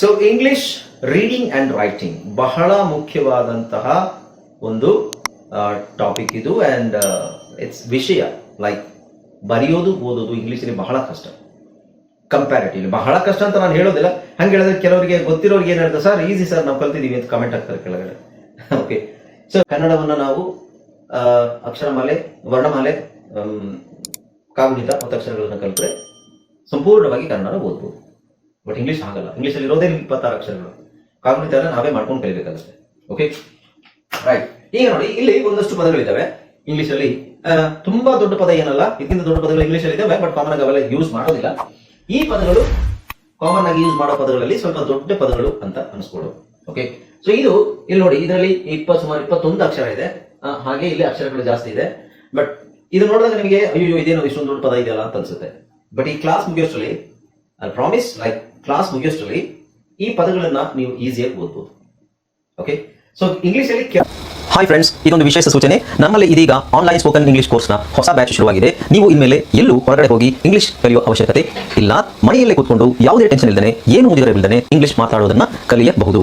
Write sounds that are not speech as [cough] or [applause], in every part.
So English reading and writing ಬಹಳ ಮುಖ್ಯವಾದಂತಹ ಒಂದು ಟಾಪಿಕ್ ಇದು ಅಂಡ್ ಇಟ್ಸ್ ವಿಷಯ. ಲೈಕ್ ಬರೆಯೋದು, ಓದೋದು ಇಂಗ್ಲೀಷಲ್ಲಿ ಬಹಳ ಕಷ್ಟ. ಕಂಪ್ಯಾರಿಟಿವ್ಲಿ ಬಹಳ ಕಷ್ಟ ಅಂತ ನಾನು ಹೇಳೋದಿಲ್ಲ. ಹಂಗೆ ಹೇಳಿದ್ರೆ ಕೆಲವರಿಗೆ ಗೊತ್ತಿರೋರಿಗೆ ಏನು ಹೇಳ್ತಾರೆ ಸರ್? ಈಸಿ ಸರ್, ನಾವು ಕಲ್ತಿದ್ದೀವಿ ಅಂತ ಕಮೆಂಟ್ ಹಾಕ್ತಾರೆ ಕೆಳಗಡೆ. [laughs] ಓಕೆ ಸೊ ಕನ್ನಡವನ್ನು ನಾವು ಅಕ್ಷರಮಾಲೆ, ವರ್ಣಮಾಲೆ ಕಾಗುಣಿತ ಮತ್ತು ಅಕ್ಷರಗಳನ್ನು ಕಲಿತ್ರೆ ಸಂಪೂರ್ಣವಾಗಿ ಕನ್ನಡ ಓದ್ಬೋದು. ಬಟ್ ಇಂಗ್ಲಿಷ್ ಆಗಲ್ಲ ಅಲ್ಲಿ ಇರೋದೇ ಇಪ್ಪತ್ತಾರು ಅಕ್ಷರಗಳು. ಕಾಗುಣಿತ ನಾವೇ ಮಾಡ್ಕೊಂಡು ಕಲಿಬೇಕಾಗುತ್ತೆ ಓಕೆ ರೈಟ್ ಈಗ ನೋಡಿ, ಇಲ್ಲಿ ಒಂದಷ್ಟು ಪದಗಳಿದ್ದಾವೆ. ಇಂಗ್ಲಿಷ್ ಅಲ್ಲಿ ತುಂಬಾ ದೊಡ್ಡ ಪದ ಏನಲ್ಲ ಇದಕ್ಕಿಂತ ದೊಡ್ಡ ಪದಗಳು ಇಂಗ್ಲಿಷ್ ಅಲ್ಲಿ ಇದಾವೆ ಬಟ್ ಕಾಮನ್ ಆಗಿ ಅವೆಲ್ಲ ಯೂಸ್ ಮಾಡೋದಿಲ್ಲ. ಈ ಪದಗಳು ಕಾಮನ್ ಆಗಿ ಯೂಸ್ ಮಾಡೋ ಪದಗಳಲ್ಲಿ ಸ್ವಲ್ಪ ದೊಡ್ಡ ಪದಗಳು ಅಂತ ಅನಿಸ್ಕೊಡು ಓಕೆ ಸೊ ಇದು ಇಲ್ಲಿ ನೋಡಿ, ಇದರಲ್ಲಿ ಇಪ್ಪತ್ತು ಸುಮಾರು ಇಪ್ಪತ್ತೊಂದು ಅಕ್ಷರ ಇದೆ. ಹಾಗೆ ಇಲ್ಲಿ ಅಕ್ಷರಗಳು ಜಾಸ್ತಿ ಇದೆ. ಬಟ್ ಇದು ನೋಡಿದಾಗ ನಿಮಗೆ ಅಯ್ಯೋ ಇದೇನೋ ಇಷ್ಟೊಂದು ದೊಡ್ಡ ಪದ ಇದೆಯಲ್ಲ ಅಂತ ಅನ್ಸುತ್ತೆ. ಬಟ್ ಈ ಕ್ಲಾಸ್ ಮುಗಿಯೋಷ್ಟರಲ್ಲಿ ಐ ಪ್ರಾಮಿಸ್ ಲೈಕ್ ಕ್ಲಾಸ್ ಮುಗಿಯೋಷ್ಟರಲ್ಲಿ ಈ ಪದಗಳನ್ನ ನೀವು ಈಸಿಯಾಗಿ ಓದ್ಬೋದು. ಓಕೆ ಸೊ ಇಂಗ್ಲಿಷ್ ಅಲ್ಲಿ ಹಾಯ್ ಫ್ರೆಂಡ್ಸ್ ಇದೊಂದು ವಿಶೇಷ ಸೂಚನೆ. ನಮ್ಮಲ್ಲಿ ಇದೀಗ ಆನ್ಲೈನ್ ಸ್ಪೋಕನ್ ಇಂಗ್ಲಿಷ್ ಕೋರ್ಸ್ನ ಹೊಸ ಬ್ಯಾಚ್ ಶುರುವಾಗಿದೆ. ನೀವು ಇನ್ಮೇಲೆ ಎಲ್ಲೂ ಹೊರಗಡೆ ಹೋಗಿ ಇಂಗ್ಲಿಷ್ ಕಲಿಯುವ ಅವಶ್ಯಕತೆ ಇಲ್ಲ. ಮನೆಯಲ್ಲೇ ಕೂತ್ಕೊಂಡು ಯಾವುದೇ ಟೆನ್ಷನ್ ಇಲ್ಲದೆ ಏನು ಮುಗಿದಿರಬಿಲ್ಲದೆ ಇಂಗ್ಲಿಷ್ ಮಾತಾಡೋದನ್ನ ಕಲಿಯಬಹುದು.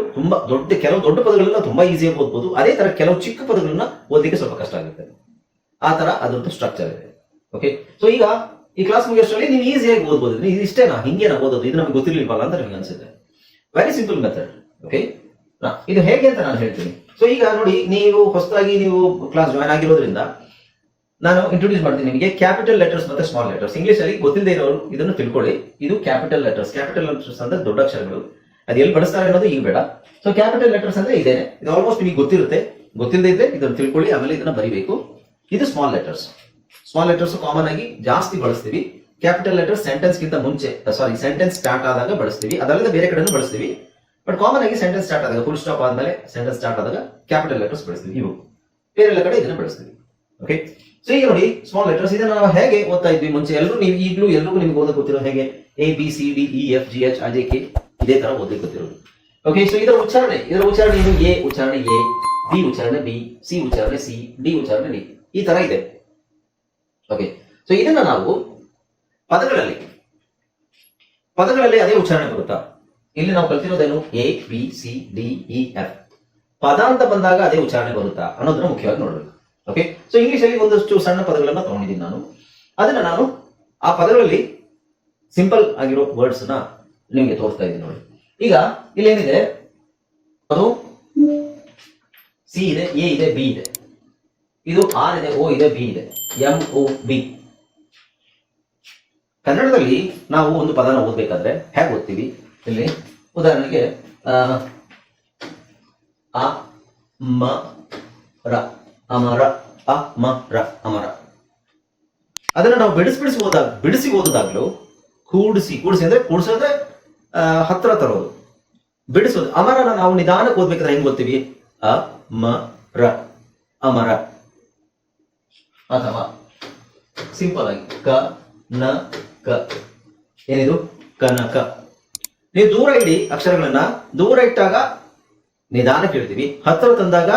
ತುಂಬಾ ದೊಡ್ಡ, ಕೆಲವು ದೊಡ್ಡ ಪದಗಳನ್ನ ತುಂಬಾ ಈಸಿಯಾಗಿ ಓದ್ಬೋದು. ಅದೇ ತರ ಕೆಲವು ಚಿಕ್ಕ ಪದಗಳನ್ನ ಓದಲಿಕ್ಕೆ ಸ್ವಲ್ಪ ಕಷ್ಟ ಆಗುತ್ತೆ. ಆ ತರ ಅದರದ್ದು ಸ್ಟ್ರಕ್ಚರ್ ಇದೆ. ಓಕೆ ಸೊ ಈಗ ಈ ಕ್ಲಾಸ್ ಮುಗಿಯೋಷ್ಟರಲ್ಲಿ ನೀವು ಈಸಿಯಾಗಿ ಓದ್ಬೋದು. ನೀವು ಇಷ್ಟೇನಾ? ಹಿಂಗೇನಾ ಓದೋದು? ಇದು ನಮ್ಗೆ ಗೊತ್ತಿರ್ಲಿಲ್ವಲ್ಲ ಅಂತ ನಿಮ್ಗೆ ಅನ್ಸುತ್ತೆ. ವೆರಿ ಸಿಂಪಲ್ ಮೆಥಡ್ ಓಕೆ ಇದು ಹೇಗೆ ಅಂತ ನಾನು ಹೇಳ್ತೀನಿ. ಸೊ ಈಗ ನೋಡಿ, ನೀವು ಹೊಸದಾಗಿ ನೀವು ಕ್ಲಾಸ್ ಜಾಯ್ನ್ ಆಗಿರೋದ್ರಿಂದ ನಾನು ಇಂಟ್ರೊಡ್ಯೂಸ್ ಮಾಡ್ತೀನಿ ನಿಮಗೆ ಕ್ಯಾಪಿಟಲ್ ಲೆಟರ್ಸ್ ಮತ್ತೆ ಸ್ಮಾಲ್ ಲೆಟರ್ಸ್ ಇಂಗ್ಲಿಷ್ ಅಲ್ಲಿ ಗೊತ್ತಿಲ್ಲದೆ ಇರೋರು ಇದನ್ನು ತಿಳ್ಕೊಳ್ಳಿ. ಇದು ಕ್ಯಾಪಿಟಲ್ ಲೆಟರ್ಸ್ ಕ್ಯಾಪಿಟಲ್ ಲೆಟರ್ಸ್ ಅಂದ್ರೆ ದೊಡ್ಡ ಅಕ್ಷರಗಳು. ಅದು ಎಲ್ಲಿ ಬಳಸ್ತಾರೆ ಅನ್ನೋದು ಈಗ ಬೇಡ. ಸೊ ಕ್ಯಾಪಿಟಲ್ ಲೆಟರ್ಸ್ ಅಂದ್ರೆ ಇದೇನೆ. ಇದು ಆಲ್ಮೋಸ್ಟ್ ನಿಮಗೆ ಗೊತ್ತಿರುತ್ತೆ. ಗೊತ್ತಿಲ್ಲದೆ ಇದ್ರೆ ಇದನ್ನು ತಿಳ್ಕೊಳ್ಳಿ, ಆಮೇಲೆ ಇದನ್ನ ಬರಿಬೇಕು. ಇದು small letters small letters common ಆಗಿ ಜಾಸ್ತಿ ಬಳಸ್ತೀವಿ. ಕ್ಯಾಪಿಟಲ್ ಲೆಟರ್ಸ್ ಸೆಂಟೆನ್ಸ್ ಗಿಂತ ಮುಂಚೆ ಸಾರಿ ಸೆಂಟೆನ್ಸ್ ಸ್ಟಾರ್ಟ್ ಆದಾಗ ಬಳಸ್ತೀವಿ. ಅದಲ್ಲದೆ ಬೇರೆ ಕಡೆನೂ ಬಳಸ್ತೀವಿ. ಬಟ್ ಕಾಮನ್ ಆಗಿ ಸೆಂಟೆನ್ಸ್ ಸ್ಟಾರ್ಟ್ ಆದಾಗ ಫುಲ್ ಸ್ಟಾಪ್ ಆದ್ಮೇಲೆ ಸೆಂಟೆನ್ಸ್ ಸ್ಟಾರ್ಟ್ ಆದಾಗ ಕ್ಯಾಪಿಟಲ್ ಲೆಟರ್ಸ್ ಬಳಸ್ತೀವಿ ಇವು ಬೇರೆ ಕಡೆ ಇದನ್ನ ಬಳಸ್ತೀವಿ. ಓಕೆ ಸೊ ಈಗ ನೋಡಿ ಸ್ಮಾಲ್ ಲೆಟರ್ಸ್ ಇದನ್ನ ನಾವು ಹೇಗೆ ಓದ್ತಾ ಇದ್ವಿ ಮುಂಚೆ? ಎಲ್ಲರೂ ನೀವು ಈಗಲೂ ಎಲ್ರಿಗೂ ನಿಮ್ಗೆ ಓದಕ್ಕೆ ಗೊತ್ತಿರೋ ಹೇಗೆ? A B C D E F G H I J K ಇದೇ ತರ ಓದಿ ಗೊತ್ತಿರೋದು. ಓಕೆ ಸೊ ಇದರ ಉಚ್ಚಾರಣೆ ಇದರ ಉಚ್ಚಾರಣೆ ಏನು? ಎ, ಉಚ್ಚಾರಣೆ ಎ, ಬಿ ಉಚ್ಚಾರಣೆ ಬಿ, ಸಿ ಉಚ್ಚಾರಣೆ ಸಿ, ಡಿ ಉಚ್ಚಾರಣೆ ಡಿ. ಈ ತರ ಇದೆ. ಓಕೆ ಸೊ ಇದನ್ನ ನಾವು ಪದಗಳಲ್ಲಿ ಪದಗಳಲ್ಲಿ ಅದೇ ಉಚ್ಚಾರಣೆ ಬರುತ್ತಾ? ಇಲ್ಲಿ ನಾವು ಕಲ್ತಿರೋದೇನು? A, B, C, D, E, F. ಪದ ಅಂತ ಬಂದಾಗ ಅದೇ ಉಚ್ಚಾರಣೆ ಬರುತ್ತಾ? ಅನ್ನೋದನ್ನ ಮುಖ್ಯವಾಗಿ ನೋಡಬೇಕು. ಓಕೆ ಸೊ ಇಂಗ್ಲಿಷ್ ಅಲ್ಲಿ ಒಂದಷ್ಟು ಸಣ್ಣ ಪದಗಳನ್ನ ತಗೊಂಡಿದ್ದೀನಿ ನಾನು. ಅದನ್ನ ನಾನು ಆ ಪದಗಳಲ್ಲಿ ಸಿಂಪಲ್ ಆಗಿರೋ ವರ್ಡ್ಸ್ನ ನಿಮಗೆ ತೋರಿಸ್ತಾ ಇದ್ದೀನಿ ನೋಡಿ. ಈಗ ಇಲ್ಲೇನಿದೆ ಅದು ಸಿ ಇದೆ ಎ ಇದೆ ಬಿ ಇದೆ. ಇದು ಆರ್ ಇದೆ ಓ ಇದೆ ಬಿ ಇದೆ. ಎಂ ಓ ಬಿ ಕನ್ನಡದಲ್ಲಿ ನಾವು ಒಂದು ಪದನ ಓದ್ಬೇಕಾದ್ರೆ ಹೇಗೆ ಓದ್ತೀವಿ? ಇಲ್ಲಿ ಉದಾಹರಣೆಗೆ ಅ, ಮ, ರ, ಅಮರ, ಅ, ಮ, ರ, ಅಮರ. ಅದನ್ನ ನಾವು ಬಿಡಿಸಿ ಬಿಡಿಸಿ ಓದಾಗ ಬಿಡಿಸಿ ಓದೋದಾಗ್ಲೂ ಕೂಡಿಸಿ ಕೂಡಿಸಿ ಅಂದ್ರೆ ಕೂಡಿಸೋದ್ರೆ ಹತ್ರ ತರೋದು. ಬಿಡಿಸೋದು. ಅಮರನ ನಾವು ನಿಧಾನಕ್ಕೆ ಓದ್ಬೇಕಾದ್ರೆ ಹೆಂಗ್ ಓದ್ತೀವಿ? ಅ ಮ ರ ಅಮರ. ಅಥವಾ ಸಿಂಪಲ್ ಆಗಿ ಕ, ನ, ಕ. ಏನಿದು? ಕನಕ. ನೀವು ದೂರ ಇಡಿ ಅಕ್ಷರಗಳನ್ನ. ದೂರ ಇಟ್ಟಾಗ ನಿಧಾನ ಕೇಳ್ತೀವಿ ಹತ್ರ ತಂದಾಗ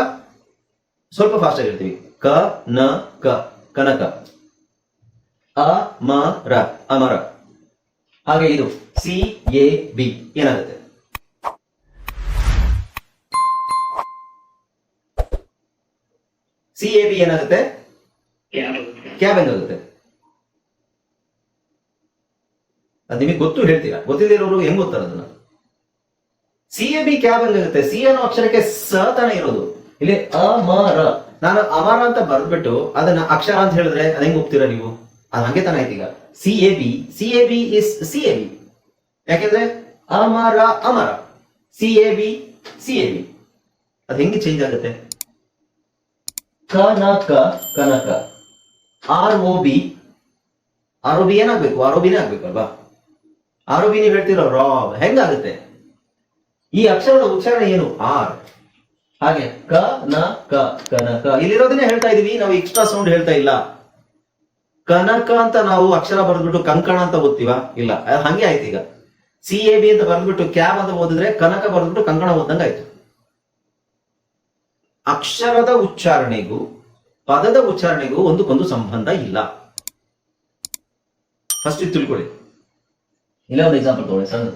ಸ್ವಲ್ಪ ಫಾಸ್ಟ್ ಆಗಿ ಹೇಳ್ತೀವಿ. ಕ, ನ, ಕ. ಕನಕ. ಅ ಮ ರ ಅಮರ. ಹಾಗೆ ಇದು ಸಿ ಎ ಬಿ ಏನಾಗುತ್ತೆ? ಸಿ ಎ ಬಿ ಏನಾಗುತ್ತೆ? ಕ್ಯಾಬ್ ಎಂದಾಗುತ್ತೆ ಅದು ನಿಮಗೆ ಗೊತ್ತು ಹೇಳ್ತೀರಾ? ಗೊತ್ತಿಲ್ಲದಿರೋರು ಹೆಂಗ್ ಗೊತ್ತಾರ ಅದನ್ನ? ಸಿ ಎ ಬಿ ಕ್ಯಾಬ್ ಹೆಂಗಾಗುತ್ತೆ ಸಿ ಅನ್ನೋ ಅಕ್ಷರಕ್ಕೆ ಸ ತಾನೇ ಇರೋದು. ಇಲ್ಲಿ ಅಮರ ನಾನು ಅಮರ ಅಂತ ಬರ್ದ್ಬಿಟ್ಟು ಅದನ್ನ ಅಕ್ಷರ ಅಂತ ಹೇಳಿದ್ರೆ ಅದ್ ಹೆಂಗ್ ಹೋಗ್ತೀರಾ ನೀವು? ಅದು ಹಂಗೆ ತಾನೇ ಐತಿ ಈಗ. C A B C A B is C A B ಯಾಕೆಂದ್ರೆ ಅಮರ ಅಮರ. C A B C A B ಅದು ಹೆಂಗೆ ಚೇಂಜ್ ಆಗುತ್ತೆ? ಕನಕ ಕನಕ. R O B R O B ಏನಾಗ್ಬೇಕು? ಆರ್ ಒ ಬಿನೇ ಆಗ್ಬೇಕಲ್ವಾ ಆರ್ ಒ ಬಿ ನೀವು ಹೇಳ್ತಿರೋ ರಾಬ್ ಹೆಂಗಾಗುತ್ತೆ? ಈ ಅಕ್ಷರದ ಉಚ್ಚಾರಣೆ ಏನು? ಆರ್ ಹಾಗೆ, ಕ, ನ, ಕ, ಕನಕ. ಇಲ್ಲಿರೋದನ್ನೇ ಹೇಳ್ತಾ ಇದೀವಿ, ನಾವು ಎಕ್ಸ್ಟ್ರಾ ಸೌಂಡ್ ಹೇಳ್ತಾ ಇಲ್ಲ. ಕನಕ ಅಂತ ನಾವು ಅಕ್ಷರ ಬರೆದ್ಬಿಟ್ಟು ಕಂಕಣ ಅಂತ ಓದ್ತೀವ? ಇಲ್ಲ. ಹಂಗೆ ಆಯ್ತು ಈಗ. ಸಿ ಎ ಬಿ ಅಂತ ಬರೆದ್ಬಿಟ್ಟು ಕ್ಯಾಬ್ ಅಂತ ಓದಿದ್ರೆ ಕನಕ ಬರೆದ್ಬಿಟ್ಟು ಕಂಕಣ ಓದ್ದಂಗೆ ಆಯ್ತು. ಅಕ್ಷರದ ಉಚ್ಚಾರಣೆಗೂ ಪದದ ಉಚ್ಚಾರಣೆಗೂ ಒಂದಕ್ಕೊಂದು ಸಂಬಂಧ ಇಲ್ಲ. ಫಸ್ಟ್ ಇದು ತಿಳ್ಕೊಳ್ಳಿ. ಇಲ್ಲ ಒಂದು ಎಕ್ಸಾಂಪಲ್ ತಗೊಳ್ಳಿ ಸಣ್ಣ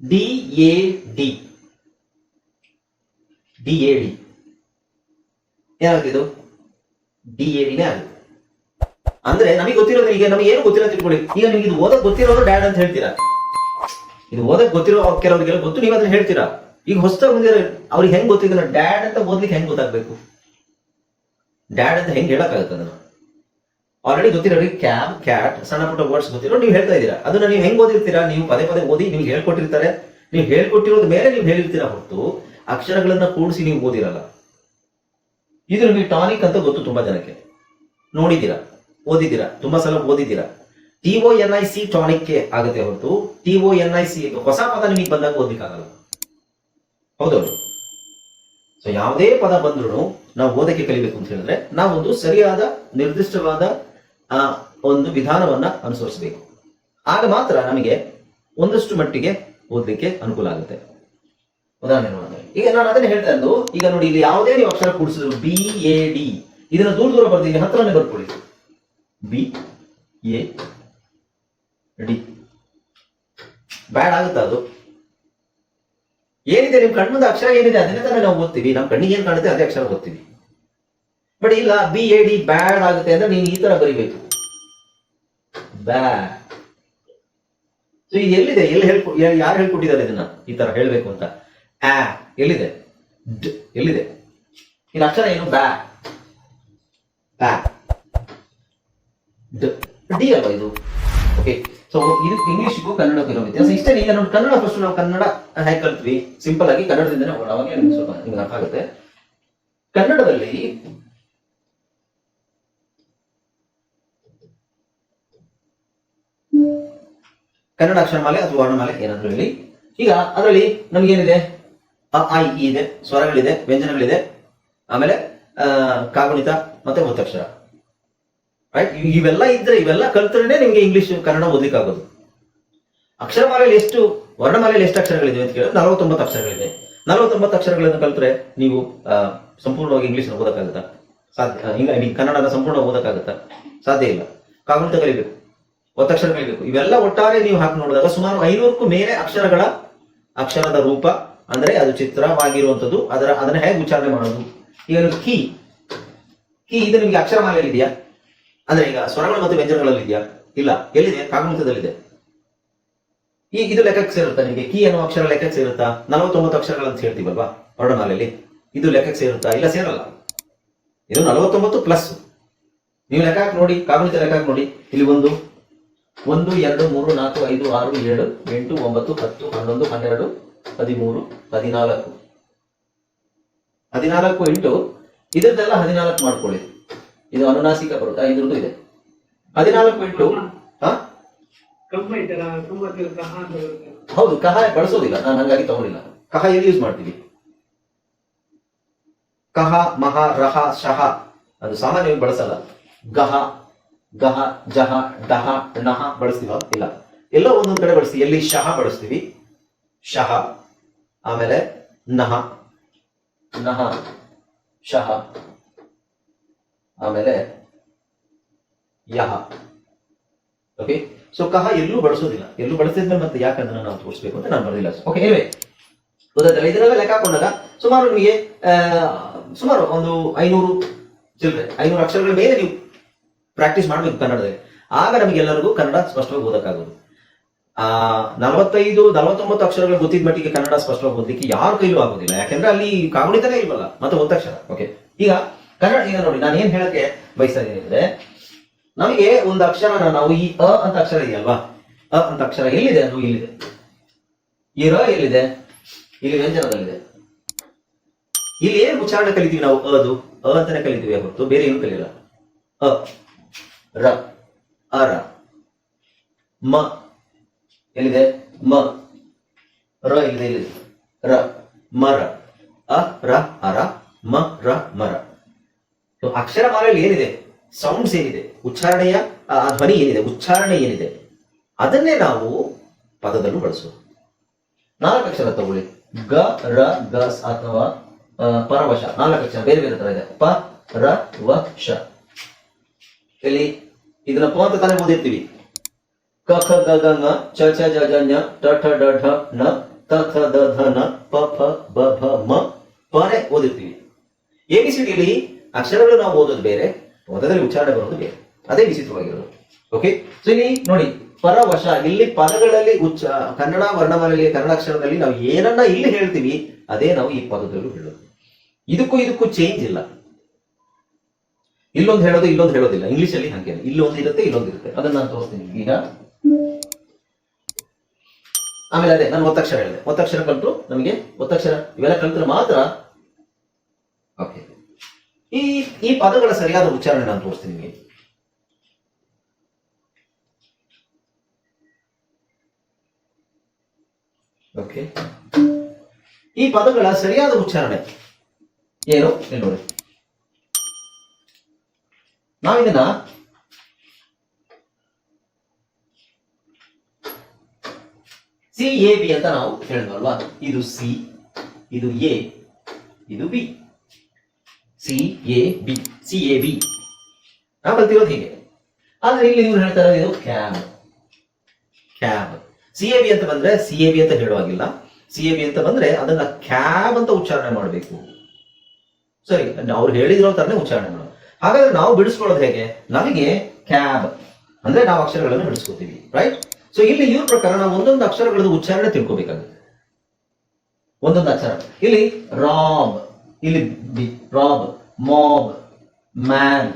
D A D D A D ಏನಾಗ್ತಿದ್ದು? D A ಡಿನೇ ಆಗುತ್ತೆ ಅಂದ್ರೆ ನಮಗೆ ಗೊತ್ತಿರೋದು ಈಗ ನಮಗೆ ಏನು ಗೊತ್ತಿಲ್ಲ ತಿಳ್ಕೊಳ್ಳಿ. ಈಗ ನಿಮ್ಗೆ ಇದು ಓದಕ್ ಗೊತ್ತಿರೋದು ಡ್ಯಾಡ್ ಅಂತ ಹೇಳ್ತೀರಾ? ಇದು ಓದಕ್ ಗೊತ್ತಿರೋ ಕೆಲವರಿಗೆಲ್ಲ ಗೊತ್ತು, ನೀವು ಅದನ್ನ ಹೇಳ್ತೀರಾ? ಈಗ ಹೊಸದಾಗಿ ಬಂದಿರೋ ಅವ್ರಿಗೆ ಹೆಂಗ್ ಗೊತ್ತಿಲ್ಲ ಡ್ಯಾಡ್ ಅಂತ ಓದ್ಲಿಕ್ಕೆ ಹೆಂಗ್ ಗೊತ್ತಾಗ್ಬೇಕು? ಡ್ಯಾಡ್ ಅಂತ ಹೆಂಗ್ ಹೇಳಕ್ಕಾಗುತ್ತೆ ಅದನ್ನ? ಆಲ್ರೆಡಿ ಗೊತ್ತಿರೋ ಕ್ಯಾಬ್ ಕ್ಯಾಟ್ ಸಣ್ಣ ಪುಟ್ಟ ವರ್ಡ್ಸ್ ಗೊತ್ತಿರೋ ನೀವು ಹೇಳ್ತಾ ಇದ್ದೀರಾ? ಅದನ್ನ ನೀವು ಹೆಂಗ್ ಓದಿರ್ತೀರಾ? ನೀವು ಪದೇ ಪದೇ ಓದಿ ನಿಮ್ಗೆ ಹೇಳ್ಕೊಟ್ಟಿರ್ತಾರೆ. ನೀವು ಹೇಳ್ಕೊಟ್ಟಿರೋದ್ ಮೇಲೆ ನೀವು ಹೇಳಿರ್ತೀರಾ ಹೊರತು, ಅಕ್ಷರಗಳನ್ನ ಕೂಡಿಸಿ ನೀವು ಓದಿರಲ್ಲ. ಇದು ನಿಮಗೆ ಟಾನಿಕ್ ಅಂತ ಗೊತ್ತು ತುಂಬಾ ಜನಕ್ಕೆ. ನೋಡಿದ್ದೀರಾ? ಓದಿದ್ದೀರಾ? ತುಂಬಾ ಸಲ ಓದಿದ್ದೀರಾ? T O N I C tonic ಆಗುತ್ತೆ ಹೊರತು T O N I C ಹೊಸ ಪದ ನಿಮಗೆ ಬಂದಾಗ ಓದಲಿಕ್ಕಾಗಲ್ಲ. ಹೌದೌದು. ಸೊ ಯಾವುದೇ ಪದ ಬಂದ್ರು ನಾವು ಓದಕ್ಕೆ ಕಲಿಬೇಕು ಅಂತ ಹೇಳಿದ್ರೆ ನಾವೊಂದು ಸರಿಯಾದ ನಿರ್ದಿಷ್ಟವಾದ ಆ, ಒಂದು ವಿಧಾನವನ್ನ ಅನುಸರಿಸಬೇಕು. ಆಗ ಮಾತ್ರ ನಮಗೆ ಒಂದಷ್ಟು ಮಟ್ಟಿಗೆ ಓದಲಿಕ್ಕೆ ಅನುಕೂಲ ಆಗುತ್ತೆ. ಉದಾಹರಣೆ ನೋಡೋಣ. ಈಗ ನಾನು ಅದನ್ನ ಹೇಳ್ತಾ ಇದ್ದು ಈಗ ನೋಡಿ ಇಲ್ಲಿ ಯಾವುದೇ ನೀವು ಅಕ್ಷರ ಕೂಡಿಸಿದ್ರು ಬಿ ಎ ಡಿ ಇದನ್ನ ದೂರ ದೂರ ಬರ್ತೀನಿ ಹತ್ರನೇ ಬರ್ಕೊಳ್ಳಿ. B, A, D. ಬ್ಯಾಡ್ ಆಗುತ್ತಾ ಅದು? ಏನಿದೆ, ನಿಮ್ ಕಣ್ಣು ಅಕ್ಷರ ಏನಿದೆ, ಅದನ್ನೇ ತಾನೇ ನಾವು ಓದ್ತೀವಿ. ನಮ್ಮ ಕಣ್ಣಿಗೆ ಏನ್ ಕಾಣುತ್ತೆ, ಅದೇ ಅಕ್ಷರ ಓದ್ತೀವಿ. ಬಟ್ ಇಲ್ಲ, ಬಿ, ಎ, ಡಿ ಬ್ಯಾಡ್ ಆಗುತ್ತೆ ಅಂದ್ರೆ ನೀನು ಈ ತರ ಬರಿಬೇಕು. ಬ್ಯಾ ಸೊ ಎಲ್ಲಿದೆ? ಎಲ್ಲಿ ಹೇಳ್ಕೊ ಯಾರು ಹೇಳ್ಕೊಟ್ಟಿದ್ದಾರೆ ಇದನ್ನ? ಈ ತರ ಹೇಳ್ಬೇಕು ಅಂತ. ಆ, ಎಲ್ಲಿದೆ? ಎಲ್ಲಿದೆ? ಇನ್ನು ಅಕ್ಷರ ಏನು? ಬ್ಯಾ. ಬ್ಯಾ. ಡ್ ಅಲ್ವಾ ಇದು. ಓಕೆ ಸೊ ಇದು ಇಂಗ್ಲಿಷ್ಗೂ ಕನ್ನಡಕ್ಕೂ ಇರೋ ವ್ಯತ್ಯಾಸ. ಇಷ್ಟೇ ಈಗ ನೋಡಿ ಕನ್ನಡ ಫಸ್ಟ್ ನಾವು ಕನ್ನಡ ಹೇಗೆ ಕಲ್ತ್ವಿ? ಸಿಂಪಲ್ ಆಗಿ ಕನ್ನಡದಿಂದನೇ ಅವಾಗ ಸ್ವಲ್ಪ ನಿಮ್ಗೆ ಅರ್ಥ ಆಗುತ್ತೆ. ಕನ್ನಡದಲ್ಲಿ ಕನ್ನಡ ಅಕ್ಷರಮಾಲೆ ಅಥವಾ ವರ್ಣಮಾಲೆ ಏನಾದ್ರು ಹೇಳಿ. ಈಗ ಅದರಲ್ಲಿ ನಮ್ಗೇನಿದೆ? ಅ ಈ ಇದೆ ಸ್ವರಗಳಿದೆ ವ್ಯಂಜನಗಳಿದೆ. ಆಮೇಲೆ ಆ, ಕಾಗುಣಿತ ಮತ್ತೆ ಒತ್ತಕ್ಷರ ರೈಟ್ ಇವೆಲ್ಲ ಇದ್ರೆ ಇವೆಲ್ಲ ಕಲ್ತ್ರೆ ನಿಮ್ಗೆ ಇಂಗ್ಲಿಷ್ ಕನ್ನಡ ಓದ್ಲಿಕ್ಕಾಗೋದು. ಅಕ್ಷರಮಾಲೆಯಲ್ಲಿ ಎಷ್ಟು, ವರ್ಣಮಾಲೆಯಲ್ಲಿ ಎಷ್ಟು ಅಕ್ಷರಗಳಿದೆ ಅಂತ ಕೇಳಿದ್ರೆ ನಲವತ್ತೊಂಬತ್ತು ಅಕ್ಷರಗಳಿದೆ. ನಲವತ್ತೊಂಬತ್ತು ಅಕ್ಷರಗಳನ್ನು ಕಲ್ತ್ರೆ ನೀವು ಸಂಪೂರ್ಣವಾಗಿ ಇಂಗ್ಲಿಷ್ ಓದಕ್ಕಾಗುತ್ತಾ? ಸಾಧ್ಯ ಹಿಂಗ ಐ ಮೀನ್ ಕನ್ನಡನ ಸಂಪೂರ್ಣ ಓದಕ್ಕಾಗುತ್ತಾ? ಸಾಧ್ಯ ಇಲ್ಲ. ಕಾಗುಣಿತ ಕಲಿಬೇಕು. ಒತ್ತಕ್ಷರ ಕಲಿಬೇಕು. ಇವೆಲ್ಲ ಒಟ್ಟಾರೆ ನೀವು ಹಾಕಿ ನೋಡಿದಾಗ ಸುಮಾರು ಐನೂರಕ್ಕೂ ಮೇಲೆ ಅಕ್ಷರಗಳ, ಅಕ್ಷರದ ರೂಪ, ಅಂದ್ರೆ ಅದು ಚಿತ್ರವಾಗಿರುವಂತದ್ದು ಅದರ, ಅದನ್ನ ಹೇಗೆ ಉಚ್ಚಾರಣೆ ಮಾಡೋದು? ಈಗ ಕೀ. ಕೀ ಇದು ನಿಮಗೆ ಅಕ್ಷರಮಾಲೆಯಲ್ಲಿ ಇದೆಯಾ ಅಂದ್ರೆ ಈಗ ಸ್ವರಗಳು ಮತ್ತು ವ್ಯಂಜನಗಳಲ್ಲಿ ಇದೆಯಾ ಇಲ್ಲ. ಎಲ್ಲಿದೆ? ಕಾಗುಣಿತದಲ್ಲಿದೆ ಈ ಇದು ಲೆಕ್ಕಕ್ಕೆ ಸೇರುತ್ತಾ ನಿಮಗೆ? ಕೀ ಅನ್ನೋ ಅಕ್ಷರ ಲೆಕ್ಕಕ್ಕೆ ಸೇರುತ್ತಾ? ನಲವತ್ತೊಂಬತ್ತು ಅಕ್ಷರಗಳಂತ ಹೇಳ್ತೀವಲ್ವಾ ವರ್ಣಮಾಲೆಯಲ್ಲಿ ಇದು ಲೆಕ್ಕಕ್ಕೆ ಸೇರುತ್ತಾ? ಇಲ್ಲ, ಸೇರಲ್ಲ. ಇದು ನಲವತ್ತೊಂಬತ್ತು ಪ್ಲಸ್ ನೀವು ಲೆಕ್ಕ ಹಾಕಿ ನೋಡಿ ಕಾಗುಣಿತ ಲೆಕ್ಕ ಹಾಕಿ ನೋಡಿ. ಇಲ್ಲಿ ಒಂದು ಒಂದು, ಎರಡು, ಮೂರು, ನಾಲ್ಕು, ಐದು, ಆರು, ಏಳು, ಎಂಟು, ಒಂಬತ್ತು, ಹತ್ತು, ಹನ್ನೊಂದು, ಹನ್ನೆರಡು, ಹದಿಮೂರು, ಹದಿನಾಲ್ಕು. ಹದಿನಾಲ್ಕು ಎಂಟು. ಇದರದೆಲ್ಲ ಹದಿನಾಲ್ಕು ಮಾಡ್ಕೊಳ್ಳಿ. ಇದು ಅನುನಾಸಿಕ ಬರುತ್ತಾ ಇದ್ರದ್ದು ಇದೆ. ಹದಿನಾಲ್ಕು ಇಂಟು ಹೌದು ಕಹ ಬಳಸೋದಿಲ್ಲ ನಾನು ಹಂಗಾಗಿ ತಗೊಂಡಿಲ್ಲ. ಕಹ ಎಲ್ಲಿ ಯೂಸ್ ಮಾಡ್ತೀವಿ? ಕಹ ಮಹ ರಹ ಶಹ ಅದು ಸಾಮಾನ್ಯವಾಗಿ ಬಳಸಲ್ಲ. ಗಹ ಗಹ ಜಹ ಡಹ ನಹ ಬಳಸ್ತೀವ ಇಲ್ಲ. ಎಲ್ಲ ಒಂದೊಂದು ಕಡೆ ಬಳಸ್ತೀವಿ. ಎಲ್ಲಿ ಶಹ ಬಳಸ್ತೀವಿ? ಶಹ ಆಮೇಲೆ ನಹ. ನಹ ಶಹ. ಆಮೇಲೆ ಯಹ. ಓಕೆ ಸೊ ಕಹ ಎಲ್ಲೂ ಬಳಸೋದಿಲ್ಲ. ಎಲ್ಲೂ ಬಳಸಿದ್ರೆ ಮತ್ತೆ ಯಾಕಂದ್ರೆ ನಾವು ತೋರಿಸ್ಬೇಕು ಅಂತ ನಾನು ಬರಲಿಲ್ಲ ಓಕೆ ಏನೇ ಗೊತ್ತಾಯ್ತಲ್ಲ? ಇದನ್ನೆಲ್ಲ ಲೆಕ್ಕ ಹಾಕೊಂಡಾಗ ಸುಮಾರು ನಿಮಗೆ ಸುಮಾರು ಒಂದು ಐನೂರು ಚಿಲ್ಲರೆ ಐನೂರು ಅಕ್ಷರಗಳ ಮೇಲೆ ನೀವು ಪ್ರಾಕ್ಟೀಸ್ ಮಾಡಬೇಕು ಕನ್ನಡದಲ್ಲಿ. ಆಗ ನಮಗೆಲ್ಲರಿಗೂ ಕನ್ನಡ ಸ್ಪಷ್ಟವಾಗಿ ಓದಕ್ಕಾಗೋದು. ಆ, ನಲವತ್ತೈದು, ನಲವತ್ತೊಂಬತ್ತು ಅಕ್ಷರಗಳು ಗೊತ್ತಿದ್ದ ಮಟ್ಟಿಗೆ ಕನ್ನಡ ಸ್ಪಷ್ಟವಾಗಿ ಓದಲಿಕ್ಕೆ ಯಾರ ಕೈಲೂ ಆಗೋದಿಲ್ಲ. ಯಾಕಂದ್ರೆ ಅಲ್ಲಿ ಕಾಗುಣಿತನೇ ಇಲ್ವಲ್ಲ? ಮತ್ತೆ ಒತ್ತಕ್ಷರ. ಓಕೆ ಈಗ ಕನ್ನಡ, ಈಗ ನೋಡಿ, ನಾನು ಏನ್ ಹೇಳಕ್ಕೆ ಬಯಸ್ತಾ ಇದ್ದೀನಿ ಅಂದ್ರೆ, ನಮಗೆ ಒಂದು ಅಕ್ಷರನ ನಾವು ಈ ಅ ಅಂತ ಅಕ್ಷರ ಇದೆಯಲ್ವಾ? ಅ ಅಂತ ಅಕ್ಷರ ಎಲ್ಲಿದೆ? ಅದು ಇಲ್ಲಿದೆ ಈ ರ ಎಲ್ಲಿದೆ? ಇಲ್ಲಿ ವ್ಯಂಜನದಲ್ಲಿದೆ. ಇಲ್ಲಿ ಏನು ಉಚ್ಚಾರಣೆ ಕಲಿತೀವಿ ನಾವು? ಅದು ಅ ಅಂತಾನೆ ಕಲಿತೀವಿ ಹೊರತು ಬೇರೆ ಏನು ಕಲಿಯಲ್ಲ. ಅ, ರ ಅರ ಮ. ಎಲ್ಲಿದೆ? ಮ. ರ ಇಲ್ಲಿದೆ ಇಲ್ಲಿದೆ ರ. ಮರ ಅ, ರ ಅರ ಮ, ರ ಮರ ಸೊ ಅಕ್ಷರ ಮಾಲೆಯಲ್ಲಿ ಏನಿದೆ? ಸೌಂಡ್ಸ್ ಏನಿದೆ? ಉಚ್ಚಾರಣೆಯ ಧ್ವನಿ ಏನಿದೆ? ಉಚ್ಚಾರಣೆ ಏನಿದೆ? ಅದನ್ನೇ ನಾವು ಪದದಲ್ಲೂ ಬಳಸುವ ನಾಲ್ಕು ಅಕ್ಷರ ತಗೊಳ್ಳಿ. ಗ, ರ, ಗ ಅಥವಾ ಪರವಶ. ನಾಲ್ಕು ಅಕ್ಷರ, ಬೇರೆ ಬೇರೆ ತರ ಇದೆ ಪ, ರ, ವ, ಶ. ಇಲ್ಲಿ ಇದನ್ನ ಪ ಅಂತ ತಾನೇ ಓದಿರ್ತೀವಿ. ಕ, ಖ, ಗ ಗ ನ ಚ ಚ, ಜ ಜ ನ ಟ ಠ ಡ ಢ ನ ತ, ಥ, ದ, ಧ, ನ, ಪ ಫ ಬ, ಭ, ಮ, ಪನೇ ಓದಿರ್ತೀವಿ. ಎ, ಬಿ, ಸಿ ಡಿಲಿ ಅಕ್ಷರಗಳು ನಾವು ಓದೋದು ಬೇರೆ, ಪದದಲ್ಲಿ ಉಚ್ಚಾರಣೆ ಬರೋದು ಬೇರೆ. ಅದೇ ವಿಚಿತ್ರವಾಗಿರೋದು. ಓಕೆ ಸೊ ಇಲ್ಲಿ ನೋಡಿ, ಪರವಶ, ಇಲ್ಲಿ ಪದಗಳಲ್ಲಿ ಉಚ್ಚ, ಕನ್ನಡ ವರ್ಣಮಾಲೆಯಲ್ಲಿ ಕನ್ನಡ ಅಕ್ಷರದಲ್ಲಿ ನಾವು ಏನನ್ನ ಇಲ್ಲಿ ಹೇಳ್ತೀವಿ, ಅದೇ ನಾವು ಈ ಪದದಲ್ಲೂ ಹೇಳೋದು. ಇದಕ್ಕೂ ಇದಕ್ಕೂ ಚೇಂಜ್ ಇಲ್ಲ. ಇಲ್ಲೊಂದು ಹೇಳೋದು, ಇಲ್ಲೊಂದು ಹೇಳೋದಿಲ್ಲ. ಇಂಗ್ಲಿಷ್ ಅಲ್ಲಿ ಹಂಗೆ ಇಲ್ಲೊಂದು ಇರುತ್ತೆ ಇಲ್ಲೊಂದು ಇರುತ್ತೆ. ಅದನ್ನ ನಾನು ತೋರಿಸ್ತೀನಿ. ಈಗ ಆಮೇಲೆ ಅದೇ, ನಾನು ಒತ್ತಕ್ಷರ ಹೇಳಿದೆ. ಒತ್ತಕ್ಷರ ಕಲ್ತು ನಮಗೆ, ಒತ್ತಕ್ಷರ ಇವೆಲ್ಲ ಕಲ್ತ್ರೆ ಮಾತ್ರ ಓಕೆ ಈ ಈ ಪದಗಳ ಸರಿಯಾದ ಉಚ್ಚಾರಣೆ ನಾನು ತೋರಿಸ್ತೀನಿ ನಿಮಗೆ. ಓಕೆ ಈ ಪದಗಳ ಸರಿಯಾದ ಉಚ್ಚಾರಣೆ ಏನು? ನೋಡಿ. ನಾವಿದನ್ನ ಸಿ ಎ ಬಿ ಅಂತ ನಾವು ಹೇಳಿದ್ವಲ್ವಾ? ಇದು ಸಿ ಇದು ಎ ಇದು B C A B C A B ನಾವು ಕಲ್ತಿರೋದು ಹೀಗೆ. ಆದ್ರೆ ಇಲ್ಲಿ ಇವ್ರು ಹೇಳ್ತಾರೆ ಇದು cab cab C A B ಅಂತ ಬಂದ್ರೆ ಸಿ ಎ ಬಿ ಅಂತ ಹೇಳುವಾಗಿಲ್ಲ. ಸಿ ಎ ಬಿ ಅಂತ ಬಂದ್ರೆ ಅದನ್ನ ಕ್ಯಾಬ್ ಅಂತ ಉಚ್ಚಾರಣೆ ಮಾಡಬೇಕು. ಸರಿ, ಅವ್ರು ಹೇಳಿದಿರೋ ತರನೇ ಉಚ್ಚಾರಣೆ ಮಾಡೋದು. ಹಾಗಾದ್ರೆ ನಾವು ಬಿಡಿಸ್ಕೊಳ್ಳೋದು ಹೇಗೆ? ನಮಗೆ ಕ್ಯಾಬ್ ಅಂದ್ರೆ ನಾವು ಅಕ್ಷರಗಳನ್ನು ಬಿಡಿಸ್ಕೋತೀವಿ ರೈಟ್ ಸೊ ಇಲ್ಲಿ ಇವ್ರ ಪ್ರಕಾರ ನಾವು ಒಂದೊಂದು ಅಕ್ಷರಗಳದ್ದು ಉಚ್ಚಾರಣೆ ತಿಳ್ಕೊಬೇಕಾಗುತ್ತೆ. ಒಂದೊಂದು ಅಕ್ಷರ. ಇಲ್ಲಿ ರಾಬ್ ಇಲ್ಲಿ B rob mob man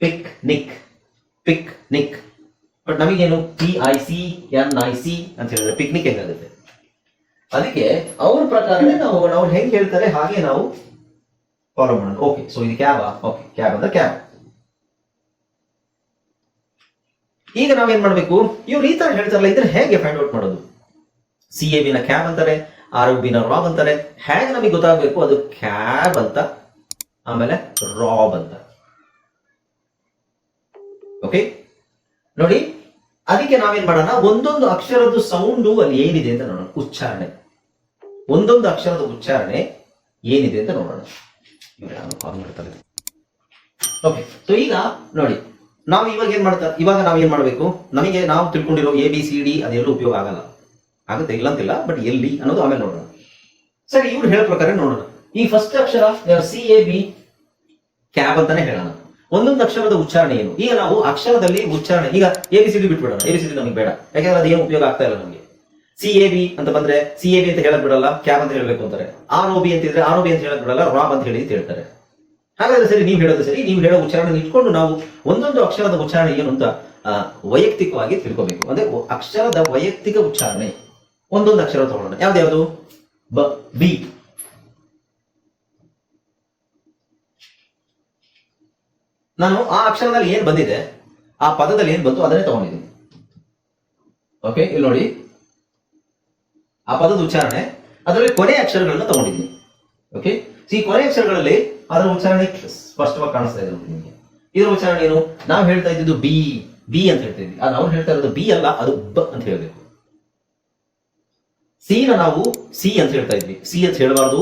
pick nick pick nick but ನಮಗೇನು P I C N I C ಅಂತ ಹೇಳಿದ್ರೆ ಪಿಕ್ನಿಕ್ ಹೆಂಗಾಗುತ್ತೆ ಅದಕ್ಕೆ ಅವ್ರ ಪ್ರಕಾರನೇ ನಾವು ಅವ್ರು ಹೆಂಗ್ ಹೇಳ್ತಾರೆ ಹಾಗೆ ನಾವು ಫಾಲೋ ಮಾಡೋದು. ಓಕೆ ಸೊ ಇದು ಕ್ಯಾಬ್? ಓಕೆ ಕ್ಯಾಬ್ ಅಂದ್ರೆ ಕ್ಯಾಬ್. ಈಗ ನಾವೇನ್ ಮಾಡ್ಬೇಕು? ಇವ್ರು ಈ ತರ ಹೇಳ್ತಾರಲ್ಲ ಇದ್ರೆ ಹೇಗೆ ಫೈಂಡ್ ಔಟ್ ಮಾಡೋದು? ಸಿ ಎ ಬಿನ ಕ್ಯಾಬ್ ಅಂತಾರೆ ಆರ್ ಯು ಬಿನ ರಾಬ್ ಅಂತಾರೆ ಹೇಗೆ ನಮಗೆ ಗೊತ್ತಾಗಬೇಕು? ಅದು ಕ್ಯಾಬ್ ಅಂತ. ಆಮೇಲೆ ರಾಬ್ ಅಂತ ಓಕೆ ನೋಡಿ, ಅದಕ್ಕೆ ನಾವೇನ್ ಮಾಡೋಣ? ಒಂದೊಂದು ಅಕ್ಷರದ ಸೌಂಡು ಅಲ್ಲಿ ಏನಿದೆ ಅಂತ ನೋಡೋಣ. ಉಚ್ಚಾರಣೆ. ಒಂದೊಂದು ಅಕ್ಷರದ ಉಚ್ಚಾರಣೆ ಏನಿದೆ ಅಂತ ನೋಡೋಣ. ಓಕೆ ಸೊ ಈಗ ನೋಡಿ, ನಾವು ಇವಾಗ ಏನ್ ಮಾಡ್ತಾರೆ ಇವಾಗ ನಾವ್ ಏನ್ ಮಾಡಬೇಕು? ನಮಗೆ ನಾವು ತಿಳ್ಕೊಂಡಿರೋ ಎ ಬಿ ಸಿ ಡಿ ಅದೆಲ್ಲೂ ಉಪಯೋಗ ಆಗಲ್ಲ. ಆಗುತ್ತೆ ಇಲ್ಲ ಅಂತಿಲ್ಲ ಬಟ್ ಎಲ್ಲಿ ಅನ್ನೋದು ಆಮೇಲೆ ನೋಡೋಣ. ಸರಿ, ಇವ್ರು ಹೇಳೋ ಪ್ರಕಾರ ನೋಡೋಣ. ಈ ಫಸ್ಟ್ ಅಕ್ಷರ ಸಿ ಎ ಬಿ ಕ್ಯಾಬ್ ಅಂತಾನೆ ಹೇಳೋಣ. ಒಂದೊಂದು ಅಕ್ಷರದ ಉಚ್ಚಾರಣೆ ಏನು? ಈಗ ನಾವು ಅಕ್ಷರದಲ್ಲಿ ಉಚ್ಚಾರಣೆ, ಈಗ ಎ ಬಿ ಸಿ ಡಿ ಬಿಟ್ಬಿಡೋಣ. ಎ ಬಿ ಸಿ ಡಿ ನಮ್ಗೆ ಬೇಡ. ಯಾಕಂದ್ರೆ ಅದೇನು ಉಪಯೋಗ ಆಗ್ತಾ ಇಲ್ಲ ನಮಗೆ. ಸಿ ಎ ಬಿ ಅಂತ ಬಂದ್ರೆ ಸಿ ಎ ಬಿ ಅಂತ ಹೇಳಕ್ ಬಿಡಲ್ಲ ಕ್ಯಾಬ್ ಅಂತ ಹೇಳಬೇಕು ಅಂತಾರೆ. ಆರ್ ಓ ಬಿ ಅಂತಿದ್ರೆ ಆರ್ ಓ ಬಿ ಅಂತ ಹೇಳಕ್ ಬಿಡಲ್ಲ ರಾಬ್ ಅಂತ ಹೇಳಿ ಹೇಳ್ತಾರೆ. ಹಾಗಾದ್ರೆ ಸರಿ, ನೀವು ಹೇಳೋದು ಸರಿ, ನೀವು ಹೇಳೋ ಉಚ್ಚಾರಣೆ ಇಟ್ಕೊಂಡು ನಾವು ಒಂದೊಂದು ಅಕ್ಷರದ ಉಚ್ಚಾರಣೆ ಏನು ಅಂತ ವೈಯಕ್ತಿಕವಾಗಿ ತಿಳ್ಕೋಬೇಕು. ಅಂದ್ರೆ ಅಕ್ಷರದ ವೈಯಕ್ತಿಕ ಉಚ್ಚಾರಣೆ. ಒಂದೊಂದು ಅಕ್ಷರ ತಗೊಳ್ಳೋಣ. ಯಾವ್ದ್ಯಾವ್ದು ಬ, ಬಿ. ನಾನು ಆ ಅಕ್ಷರದಲ್ಲಿ ಏನ್ ಬಂದಿದೆ, ಆ ಪದದಲ್ಲಿ ಏನ್ ಬಂತು ಅದನ್ನೇ ತಗೊಂಡಿದ್ದೀನಿ. ಓಕೆ ಇಲ್ಲಿ ನೋಡಿ. ಆ ಪದದ ಉಚ್ಚಾರಣೆ, ಅದರಲ್ಲಿ ಕೊನೆ ಅಕ್ಷರಗಳನ್ನ ತಗೊಂಡಿದ್ದೀನಿ. ಓಕೆ? ಈ ಕೊನೆ ಅಕ್ಷರಗಳಲ್ಲಿ ಅದರ ಉಚ್ಚಾರಣೆ ಸ್ಪಷ್ಟವಾಗಿ ಕಾಣಿಸ್ತಾ ಇದೆ ನಿಮಗೆ. ಇದರ ಉಚ್ಚಾರಣೆ ಏನು? ನಾವು ಹೇಳ್ತಾ ಇದ್ದಿದ್ದು ಬಿ ಬಿ ಅಂತ ಹೇಳ್ತಾ ಇದ್ವಿ. ಅದು ಅವ್ರು ಹೇಳ್ತಾ ಇರೋದು ಬಿ ಅಲ್ಲ, ಅದು ಬ ಅಂತ ಹೇಳ್ಬೇಕು. ಸಿ ನ ನಾವು ಸಿ ಅಂತ ಹೇಳ್ತಾ ಇದ್ವಿ. ಸಿ ಅಂತ ಹೇಳಬಾರ್ದು.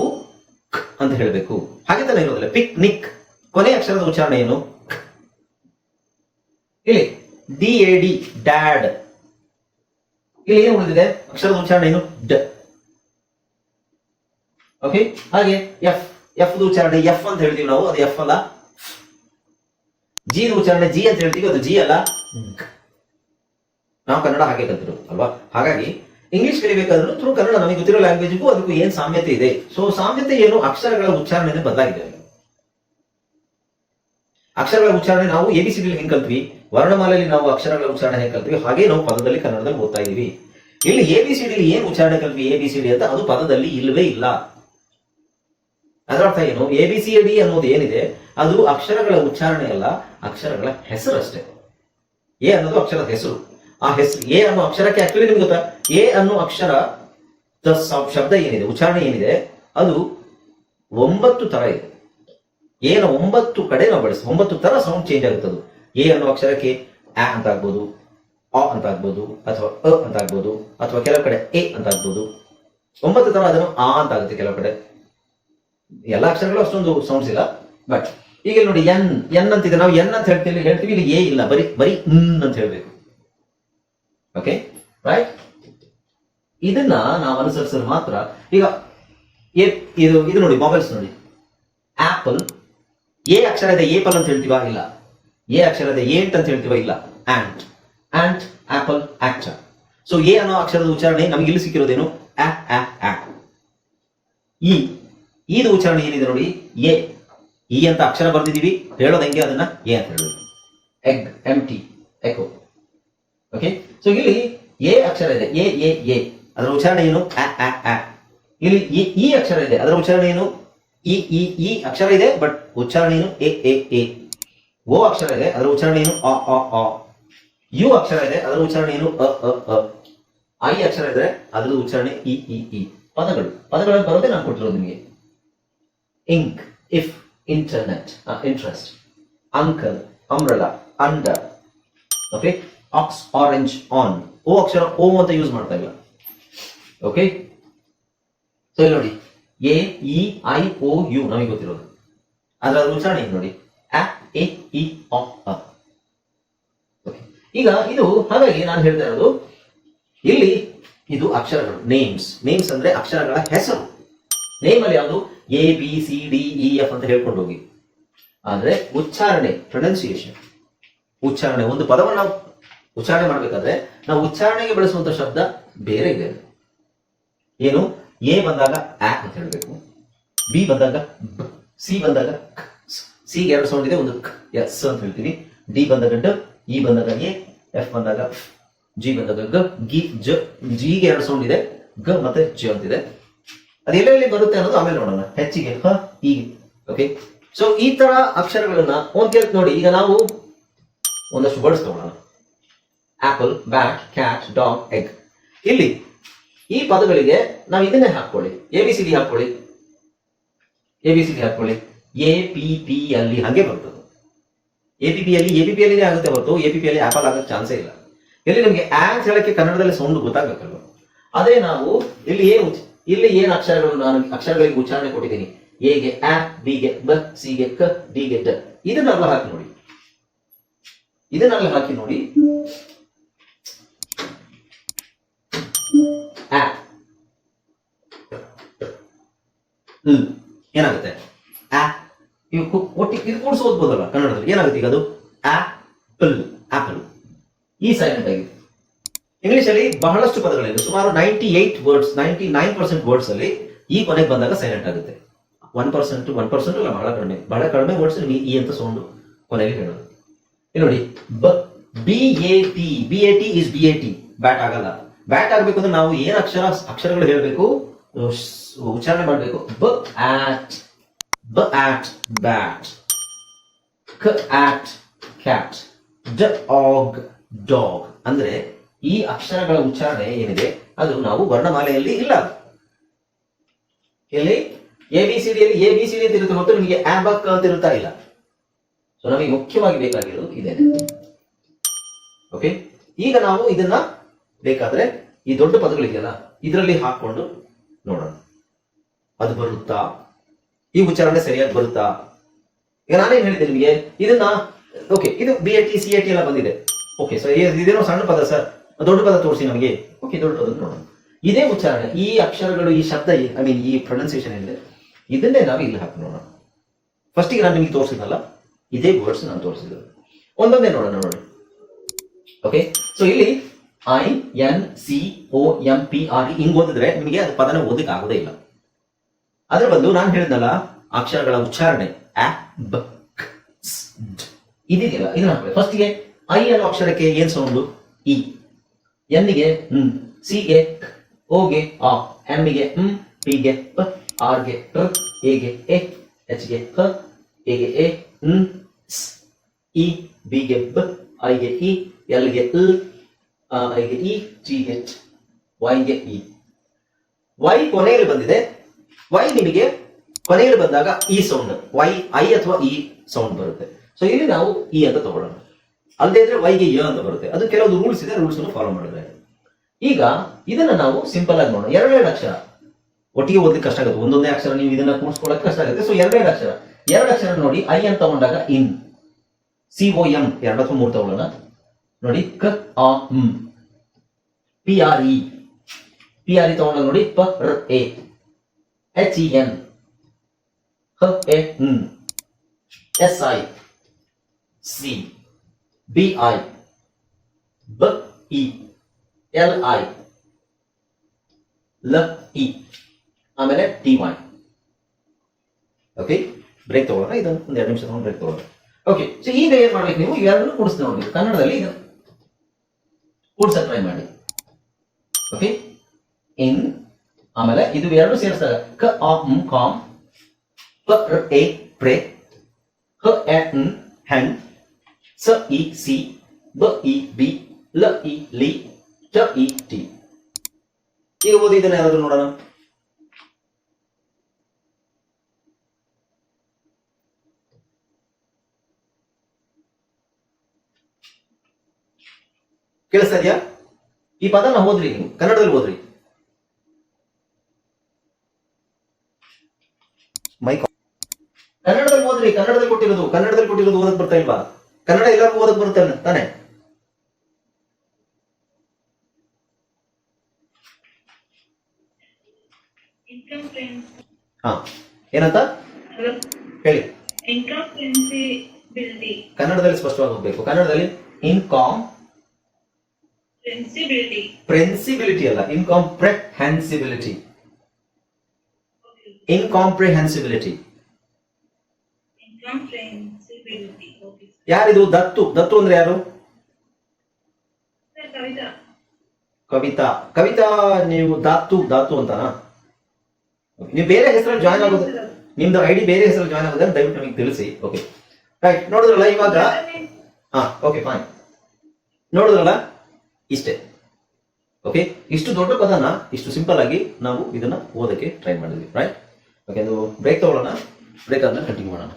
ಕ್ ಅಂತ ಹೇಳಬೇಕು. ಹಾಗೆ ತಾನೇ ಇರೋದಿಲ್ಲ. ಪಿಕ್ ನಿಕ್ ಕೊನೆ ಅಕ್ಷರದ ಉಚ್ಚಾರಣೆ ಏನು. ಇಲ್ಲಿ ಡಿ ಎ ಡಿ ಡ್ಯಾಡ್ ಇಲ್ಲಿ ಏನು ಉಳಿದಿದೆ? ಅಕ್ಷರದ ಉಚ್ಚಾರಣೆ ಏನು? ಡ. ಓಕೆ ಹಾಗೆ ಎಫ್ ಎಫ್ ಉಚ್ಚಾರಣೆ ಎಫ್ ಅಂತ ಹೇಳ್ತೀವಿ ನಾವು. ಅದು ಎಫ್ ಅಲ್ಲ. ಜಿ ಉಚ್ಚಾರಣೆ ಜಿ ಅಂತ ಹೇಳ್ತೀವಿ. ಅದು ಜಿ ಅಲ್ಲ. ನಾವು ಕನ್ನಡ ಹಾಗೆ ಕಲ್ತಿರೋದು, ಅಲ್ವಾ? ಹಾಗಾಗಿ ಇಂಗ್ಲಿಷ್ ಕಲಿಬೇಕಾದ್ರೂ ಥ್ರೂ ಕನ್ನಡ ನಮಗೆ ಗೊತ್ತಿರೋ ಲ್ಯಾಂಗ್ವೇಜ್ಗೂ ಅದಕ್ಕೂ ಏನ್ ಸಾಮ್ಯತೆ ಇದೆ? ಸೊ ಸಾಮ್ಯತೆ ಏನು? ಅಕ್ಷರಗಳ ಉಚ್ಚಾರಣೆ ಬದಲಾಗಿದೆ ಅಕ್ಷರಗಳ ಉಚ್ಚಾರಣೆ ನಾವು ಎ ಬಿ ಸಿ ಹೆಂಗ್ ಕಲ್ತ್ವಿ? ವರ್ಣಮಾಲೆಯಲ್ಲಿ ನಾವು ಅಕ್ಷರಗಳ ಉಚ್ಚಾರಣೆ ಹೆಂಗ್ ಕಲ್ತ್ವಿ? ಹಾಗೆ ನಾವು ಪದದಲ್ಲಿ ಕನ್ನಡದಲ್ಲಿ ಓದ್ತಾ ಇದೀವಿ ಇಲ್ಲಿ ಎ ಬಿ ಸಿ ಡಿ ಏನ್ ಉಚ್ಚಾರಣೆ ಕಲ್ತ್ವಿ ಎ ಬಿ ಸಿ ಡಿ ಅಂತ? ಅದು ಪದದಲ್ಲಿ ಇಲ್ಲವೇ ಇಲ್ಲ. ಅದರ ಅರ್ಥ ಏನು? ಎ ಬಿ ಸಿ ಡಿ ಅನ್ನೋದು ಏನಿದೆ? ಅದು ಅಕ್ಷರಗಳ ಉಚ್ಚಾರಣೆ ಅಲ್ಲ, ಅಕ್ಷರಗಳ ಹೆಸರಷ್ಟೇ ಎ ಅನ್ನೋದು ಅಕ್ಷರದ ಹೆಸರು. ಆ ಹೆಸರು, ಎ ಅನ್ನೋ ಅಕ್ಷರಕ್ಕೆ ಆಕ್ಚುಲಿ ನಿಮ್ಗೆ ಗೊತ್ತಾ? ಎ ಅನ್ನೋ ಅಕ್ಷರ ಶಬ್ದ ಏನಿದೆ? ಉಚ್ಚಾರಣೆ ಏನಿದೆ? ಅದು ಒಂಬತ್ತು ತರ ಇದೆ. ಏನ ಒಂಬತ್ತು ಕಡೆ ನಾವು ಬಳಸಿ, ಒಂಬತ್ತು ತರ ಸೌಂಡ್ ಚೇಂಜ್ ಆಗುತ್ತೆ ಅದು. ಎ ಅನ್ನೋ ಅಕ್ಷರಕ್ಕೆ ಆ ಅಂತ ಆಗ್ಬೋದು, ಅ ಅಂತ ಆಗ್ಬೋದು, ಅಥವಾ ಅ ಅಂತ ಆಗ್ಬೋದು, ಅಥವಾ ಕೆಲವು ಕಡೆ ಎ ಅಂತ ಆಗ್ಬೋದು. ಒಂಬತ್ತು ತರ ಅದನ್ನು ಆ ಅಂತ ಆಗುತ್ತೆ ಕೆಲವು ಕಡೆ. ಎಲ್ಲ ಅಕ್ಷರಗಳು ಅಷ್ಟೊಂದು ಸೌಂಡ್ಸ್ ಇಲ್ಲ ಬಟ್ ಈಗ ನೋಡಿ ಎನ್ ಎನ್ ಅಂತಿದೆ. ನಾವು ಎನ್ ಅಂತ ಹೇಳ್ತೀವಿ ಹೇಳ್ತೀವಿ, ಇಲ್ಲಿ ಎ ಇಲ್ಲ, ಬರೀ ಬರೀ ಅಂತ ಹೇಳ್ಬೇಕು. ಓಕೆ ರೈಟ್ ಇದನ್ನ ನಾವು ಅನುಸರಿಸಿದ್ರೆ ಮಾತ್ರ ಈಗ ಇದು ಇದು ನೋಡಿ ಮೊಬೈಲ್ಸ್ ನೋಡಿ. ಆಪಲ್ ಎ ಅಕ್ಷರ ಇದೆ ಏಪಲ್ ಅಂತ ಹೇಳ್ತೀವ? ಇಲ್ಲ. ಎ ಅಕ್ಷರದ ಏಂಟ್ ಅಂತ ಹೇಳ್ತೀವ? ಇಲ್ಲ. Ant ant apple act so A ಅನ್ನೋ ಅಕ್ಷರದ ಉಚ್ಚಾರಣೆ ನಮ್ಗೆ ಇಲ್ಲಿ ಸಿಕ್ಕಿರೋದೇನು? ಆ ಆ ಆ ಈ ಇದು ಉಚ್ಚಾರಣೆ ಏನಿದೆ ನೋಡಿ? ಎ. ಈ ಅಂತ ಅಕ್ಷರ ಬರ್ದಿದೀವಿ. ಹೇಳೋದಂಗೆ ಅದನ್ನ ಎ ಅಂತ ಹೇಳೋದು. Egg empty echo okay so ಇಲ್ಲಿ ಎ ಅಕ್ಷರ ಇದೆ. A A A. ಅದರ ಉಚ್ಚಾರಣೆ ಏನು? ಆ ಇಲ್ಲಿ ಇ ಅಕ್ಷರ ಇದೆ. ಅದರ ಉಚ್ಚಾರಣೆ ಏನು? ಇ ಇ ಅಕ್ಷರ ಇದೆ ಬಟ್ ಉಚ್ಚಾರಣೆ ಏನು? A A A. ಓ ಅಕ್ಷರ ಇದೆ, ಅದರ ಉಚ್ಚಾರಣೆ ಏನು? ಅ ಅ ಅ. ಯು ಅಕ್ಷರ ಇದೆ, ಅದರ ಉಚ್ಚಾರಣೆ ಏನು? ಅ ಅ ಅ. ಐ ಅಕ್ಷರ ಇದೆ ಅದರ ಉಚ್ಚಾರಣೆ ಇ ಇ ಇ. ಪದಗಳು. ಪದಗಳನ್ನು ಬರೋದೇ ನಾನು ಕೊಟ್ಟಿರೋದು ನಿಮಗೆ. Ink if internet interest uncle umbrella under okay ox orange on O Akshara O ಅಂತ ಯೂಸ್ ಮಾಡ್ತಾ ಇಲ್ಲ. ಓಕೆ ಸೊ ನೋಡಿ. A E I O U ನಮಗೆ ಗೊತ್ತಿರೋದು. ಅದರ ಉಚ್ಚಾರಣೆ ನೋಡಿ. ಅ, ಎ, ಇ, ಅ. ಈಗ ಇದು, ಹಾಗಾಗಿ ನಾನು ಹೇಳ್ತಾ ಇರೋದು, ಇಲ್ಲಿ ಇದು ಅಕ್ಷರಗಳು ನೇಮ್ಸ್ ನೇಮ್ಸ್ ಅಂದ್ರೆ ಅಕ್ಷರಗಳ ಹೆಸರು. ನೇಮ್ ಅಲ್ಲಿ ಯಾವುದು? A B C D E F ಅಂತ ಹೇಳ್ಕೊಂಡು ಹೋಗಿ. ಆದ್ರೆ, ಉಚ್ಚಾರಣೆ ಪ್ರೊನೌನ್ಸಿಯೇಷನ್ ಉಚ್ಚಾರಣೆ, ಒಂದು ಪದವನ್ನು ಉಚ್ಚಾರಣೆ ಮಾಡಬೇಕಾದ್ರೆ ನಾವು ಉಚ್ಚಾರಣೆಗೆ ಬಳಸುವಂತ ಶಬ್ದ ಬೇರೆ ಇದೆ. ಏನು? ಎ ಬಂದಾಗ ಆಕ್ ಅಂತ ಹೇಳಬೇಕು. ಬಿ ಬಂದಾಗ ಸಿ ಬಂದಾಗ ಸಿ ಎರಡು ಸೌಂಡ್ ಇದೆ, ಒಂದು ಎಸ್ ಅಂತ ಹೇಳ್ತೀವಿ. ಡಿ ಬಂದಾಗ ಡ, ಇ ಬಂದಾಗ ಎ, ಎಫ್ ಬಂದಾಗ ಜಿ ಬಂದಾಗ ಗ, ಗಿ, ಜ, ಜಿಗೆ ಎರಡು ಸೌಂಡ್ ಇದೆ, ಗ ಮತ್ತೆ ಜ ಅಂತಿದೆ ಅದು ಎಲ್ಲೆಲ್ಲಿ ಬರುತ್ತೆ ಅನ್ನೋದು ಆಮೇಲೆ ನೋಡೋಣ. ಹೆಚ್ಚಿಗೆ ಹ, ಈ ಓಕೆ ಸೊ ಈ ತರ ಅಕ್ಷರಗಳನ್ನ ಒಂದ್ ಕೇಳ್ತ ನೋಡಿ. ಈಗ ನಾವು ಒಂದಷ್ಟು words apple bat cat dog egg ಇಲ್ಲಿ ಈ ಪದಗಳಿಗೆ ನಾವು ಇದನ್ನೇ ಹಾಕೊಳ್ಳಿ ಎ ಬಿ ಸಿ ಡಿ ಹಾಕೊಳ್ಳಿ ಎ ಬಿ ಸಿ ಡಿ ಹಾಕೊಳ್ಳಿ ಎ ಪಿ ಪಿ ಅಲ್ಲಿ ಹಾಗೆ ಬರ್ತದೆ. ಎ ಪಿ ಪಿ ಅಲ್ಲಿ ಎ ಪಿ ಪಿ ಅಲ್ಲಿ ಆಗುತ್ತೆ ಹೊರತು ಎ ಪಿ ಪಿ ಅಲ್ಲಿ ಆಪಲ್ ಆಗಕ್ಕೆ ಚಾನ್ಸೇ ಇಲ್ಲ. ಇಲ್ಲಿ ನಮಗೆ ಆಂಟ್ ಹೇಳಕ್ಕೆ ಕನ್ನಡದಲ್ಲಿ ಸೌಂಡ್ ಗೊತ್ತಾಗಬೇಕಲ್ವ? ಅದೇ ನಾವು ಇಲ್ಲಿ ಏನು ಇಲ್ಲಿ ಏನು ಅಕ್ಷರಗಳು ನಾನು ಅಕ್ಷರಗಳಿಗೆ ಉಚ್ಚಾರಣೆ ಕೊಟ್ಟಿದ್ದೀನಿ? ಎಗೆ ಆ ಬಿಗೆ ಬ ಸಿಗೆ ಕ ಡಿಗೆ ಡ ಇದನ್ನೆಲ್ಲ ಹಾಕಿ ನೋಡಿ. ಇದನ್ನೆಲ್ಲ ಹಾಕಿ ನೋಡಿ ಆ ಲ್. ಏನಾಗುತ್ತೆ? ಆ ಇವು ಒಟ್ಟಿಗೆ ಇದು ಕೂಡಿಸಿ ಓದ್ಬೋದಲ್ಲ ಕನ್ನಡದಲ್ಲಿ? ಏನಾಗುತ್ತೆ ಈಗ ಅದು? Apple apple. ಈ ಸೈಲೆಂಟ್ ಆಗಿದೆ ಇಂಗ್ಲಿಷ್ ಅಲ್ಲಿ ಬಹಳಷ್ಟು ಪದಗಳಿವೆ ಸುಮಾರು ninety eight words ninety nine percent words ಅಲ್ಲಿ ಈ ಕೊನೆಗೆ ಬಂದಾಗ ಸೈಲೆಂಟ್ ಆಗುತ್ತೆ. ಒನ್ ಪರ್ಸೆಂಟ್ ಒನ್ ಪರ್ಸೆಂಟ್ ಅಲ್ಲ ಬಹಳ ಕಡಿಮೆ. ಬಹಳ ಕಡಿಮೆ ವರ್ಡ್ಸ್ ಈ ಅಂತ ಸೌಂಡ್ ಕೊನೆಗೆ ಹೇಳೋದು. ಇಲ್ಲಿ ನೋಡಿ, ಬ B A T B A T is B A T bat ಆಗಲ್ಲ. ಬ್ಯಾಟ್ ಆಗ್ಬೇಕು ಅಂದ್ರೆ ನಾವು ಏನ್ ಅಕ್ಷರ, ಅಕ್ಷರಗಳು ಹೇಳಬೇಕು? ಉಚ್ಚಾರಣೆ ಮಾಡಬೇಕು ಬ ಆಟ್ ಬ ಆಟ್ ಬ್ಯಾಟ್ ಕ ಆಟ್ ಕ್ಯಾಟ್ ಡ ಆಗ್ ಡಾಗ್ ಅಂದ್ರೆ ಈ ಅಕ್ಷರಗಳ ಉಚ್ಚಾರಣೆ ಏನಿದೆ? ಅದು ನಾವು ವರ್ಣಮಾಲೆಯಲ್ಲಿ ಇಲ್ಲ. ಇಲ್ಲಿ ಎ ಬಿ ಸಿ ಡಿಯಲ್ಲಿ ಎ ಬಿ ಸಿ ಡಿ ಅಂತ ಇರುತ್ತೆ ಮತ್ತು ನಿಮಗೆ ಆಬಕ್ ಅಂತ ಇರುತ್ತಾ ಇಲ್ಲ. ಸೊ ನಮಗೆ ಮುಖ್ಯವಾಗಿ ಬೇಕಾಗಿರೋದು ಇದೆ. ಓಕೆ ಈಗ ನಾವು ಇದನ್ನ ಬೇಕಾದ್ರೆ ಈ ದೊಡ್ಡ ಪದಗಳಿದೆಯಲ್ಲ, ಇದರಲ್ಲಿ ಹಾಕೊಂಡು ನೋಡೋಣ. ಅದು ಬರುತ್ತಾ? ಈ ಉಚ್ಚಾರಣೆ ಸರಿಯಾಗಿ ಬರುತ್ತಾ? ಈಗ ನಾನೇನ್ ಹೇಳಿದೆ ನಿಮಗೆ? ಇದನ್ನ ಓಕೆ ಇದು B A T C A T ಎಲ್ಲ ಬಂದಿದೆ. ಓಕೆ ಸರ್ ಇದೇನೋ ಸಣ್ಣ ಪದ ಸರ್. ದೊಡ್ಡ ಪದ ತೋರಿಸಿ ನಮಗೆ. ಓಕೆ ದೊಡ್ಡ ಪದ ನೋಡೋಣ. ಇದೇ ಉಚ್ಚಾರಣೆ, ಈ ಅಕ್ಷರಗಳು, ಈ ಶಬ್ದ ಐ ಮೀನ್ ಈ ಪ್ರೊನೌನ್ಸಿಯೇಷನ್ ಏನಿದೆ, ಇದನ್ನೇ ನಾವು ಇಲ್ಲಿ ಹಾಕಿ ನೋಡೋಣ. ಫಸ್ಟಿಗೆ ನಾನು ನಿಮಗೆ ತೋರಿಸಿದ್ನಲ್ಲ, ಇದೇ ವರ್ಡ್ಸ್ ನಾನು ತೋರಿಸಿದ್ದು. ಒಂದೊಂದೇ ನೋಡೋಣ, ನೋಡಿ. ಓಕೆ ಸೊ ಇಲ್ಲಿ I N C O M P R ಹಿಂಗ್ ಓದಿದ್ರೆ ನಿಮಗೆ ಅದು ಪದನ ಓದಕ್ಕೆ ಆಗೋದೇ ಇಲ್ಲ. ಅದ್ರ ಬಂದು ನಾನು ಹೇಳಿದ್ನಲ್ಲ ಅಕ್ಷರಗಳ ಉಚ್ಚಾರಣೆ. ಸ್, ಡ್. ಇದನ್ನ ಫಸ್ಟ್ಗೆ ಐ ಅನ್ನೋ ಅಕ್ಷರಕ್ಕೆ ಏನ್ ಸೌಂಡ್ ಇ ಎನ್ನಿಗೆ ಹ್ಮ್ ಸಿಗೆ ಓಗೆ ಆ. ಎಮ್ಮಿಗೆ ಹ್ಮ್ ಪ ಗೆ ಪ ಎ ಗೆ ಎ ಎಚ್ಗೆ ಹ ಎ ಗೆ ಎ ಹ್ಮ್ ಸ್ ಇ ಬಿ ಗೆ ಬ ಗೆ ಇ ಎಲ್ಗೆ ಇಲ್ ಐ ಗೆ ಇ ಜಿ ಎಚ್ ವೈ ಗೆ ಇ ವೈ ಕೊನೆಯಲ್ಲಿ ಬಂದಿದೆ. ವೈ ನಿಮಗೆ ಕೊನೆಯಲ್ಲಿ ಬಂದಾಗ ಇ ಸೌಂಡ್ ವೈ ಐ ಅಥವಾ ಇ ಸೌಂಡ್ ಬರುತ್ತೆ. ಸೊ ಇಲ್ಲಿ ನಾವು ಇ ಅಂತ ತಗೊಳ್ಳೋಣ. ಅಲ್ಲದೆ ಇದ್ರೆ ವೈಗೆ ಯ ಅಂತ ಬರುತ್ತೆ. ಅದು ಕೆಲವೊಂದು ರೂಲ್ಸ್ ಇದೆ ರೂಲ್ಸ್ ಅನ್ನು ಫಾಲೋ ಮಾಡಿದ್ರೆ. ಈಗ ಇದನ್ನ ನಾವು ಸಿಂಪಲ್ ಆಗಿ ನೋಡೋಣ. ಎರಡೆರಡು ಅಕ್ಷರ. ಒಟ್ಟಿಗೆ ಓದಲಿಕ್ಕೆ ಕಷ್ಟ ಆಗುತ್ತೆ. ಒಂದೊಂದೇ ಅಕ್ಷರ ನೀವು ಇದನ್ನ ಕೂಡಿಸ್ಕೊಳ್ಳೋಕೆ ಕಷ್ಟ ಆಗುತ್ತೆ. ಸೊ ಎರಡೆರಡು ಅಕ್ಷರ. ಎರಡು ಅಕ್ಷರ ನೋಡಿ ಐ ಅಂತ ತಗೊಂಡಾಗ ಇನ್ ಸಿ ಒ ಎಂ ಎರಡು ಅಥವಾ ಮೂರು ತಗೊಳ್ಳೋಣ. ನೋಡಿ, ಕ, ಆ P R E P R E ತಗೊಂಡಾಗ ನೋಡಿ, ಪ, ರ್, ಎ. ಎಚ್ ಇ ಎನ್ ಹ, A S I C B I ಬ ಇ ಎಲ್ ಐ ಲ ಇ ಆಮೇಲೆ ಟಿ ವೈ ಓಕೆ ಬ್ರೇಕ್ ತಗೊಳ್ಳೋಣ? ಇದು ಒಂದು ಎರಡು ನಿಮಿಷ ತಗೊಂಡು ಬ್ರೇಕ್ ತಗೊಳ್ಳೋಣ. ಓಕೆ ಸೊ ಈಗ ಏನು ಮಾಡ್ಬೇಕು ನೀವು? ಇವೆರಡನ್ನು ಕೂಡಿಸ್ತಾ ನೋಡಿ ಕನ್ನಡದಲ್ಲಿ ಇದು ಕೂಡ್ಸಕ್ ಟ್ರೈ ಮಾಡಿ. ಓಕೆ ಇನ್, ಆಮೇಲೆ ಇದು ಎರಡು ಸೇರಿಸಿದಾಗ ಕ, ಆ ಕಾಮ್. ಪ ಎ, ಪ್ರೇ. ಹ, ಎ ನ್ ಹ್ಯಾನ್. ಸ, ಇ, ಸಿ. ಬ, ಇ, ಬಿ. ಲ, ಇ, ಲಿ. ಟ, ಇ, ಟಿ. ಈಗ ಓದಿ ಇದನ್ನ ನೋಡೋಣ. ಕೇಳಿಸ್ತಾ ಇದೆಯಾ? ಈ ಪದನ ಓದ್ರಿ ಕನ್ನಡದಲ್ಲಿ ಓದ್ರಿ. ಮೈಕ್ ಕನ್ನಡದಲ್ಲಿ ಓದ್ರಿ ಕನ್ನಡದಲ್ಲಿ ಕೊಟ್ಟಿರೋದು ಕನ್ನಡದಲ್ಲಿ ಕೊಟ್ಟಿರೋದು ಓದಕ್ ಬರ್ತಾ ಇಲ್ವಾ? ಕನ್ನಡ ಎಲ್ಲರಿಗೂ ಓದಕ್ ಬರುತ್ತೆ ತಾನೆ? ಹಾ ಏನಂತ? ಹೇಳಿ. ಕನ್ನಡದಲ್ಲಿ ಸ್ಪಷ್ಟವಾಗಿ ಹೋಗ್ಬೇಕು ಕನ್ನಡದಲ್ಲಿ ಇನ್ಕಾಮ್ ಪ್ರೆನ್ಸಿಬಿಲಿಟಿ ಅಲ್ಲ ಇನ್ಕಾಂಪ್ರೆಹೆನ್ಸಿಬಿಲಿಟಿ ಇನ್ಕಾಂಪ್ರಿಹೆನ್ಸಿಬಿಲಿಟಿ ಯಾರಿದು? ದತ್ತು. ದತ್ತು ಅಂದ್ರೆ ಯಾರು? ಕವಿತಾ. ಕವಿತಾ. ನೀವು ದಾತು ದಾತು ಅಂತನಾ? ನೀವು ಬೇರೆ ಹೆಸರಲ್ಲಿ ಜಾಯ್ನ್ ಆಗೋದು ನಿಮ್ದು ಐ ಡಿ ಬೇರೆ ಹೆಸರಲ್ಲಿ ಜಾಯ್ನ್ ಆಗೋದ್ರೆ ದಯವಿಟ್ಟು ನಮಗೆ ತಿಳಿಸಿ. ಓಕೆ ರೈಟ್ ನೋಡಿದ್ರಲ್ಲ ಇವಾಗ? ಹಾ ಓಕೆ ಫೈನ್ ನೋಡಿದ್ರಲ್ಲ? ಇಷ್ಟೇ. ಓಕೆ ಇಷ್ಟು ದೊಡ್ಡ ಪದನ, ಇಷ್ಟು ಸಿಂಪಲ್ ಆಗಿ ನಾವು ಇದನ್ನ ಓದಕ್ಕೆ ಟ್ರೈ ಮಾಡಿದ್ವಿ ರೈಟ್ ಓಕೆ ಅದು ಬ್ರೇಕ್ ತಗೊಳ್ಳೋಣ ಬ್ರೇಕ್ ಅದನ್ನ ಕಂಟಿನ್ಯೂ ಮಾಡೋಣ.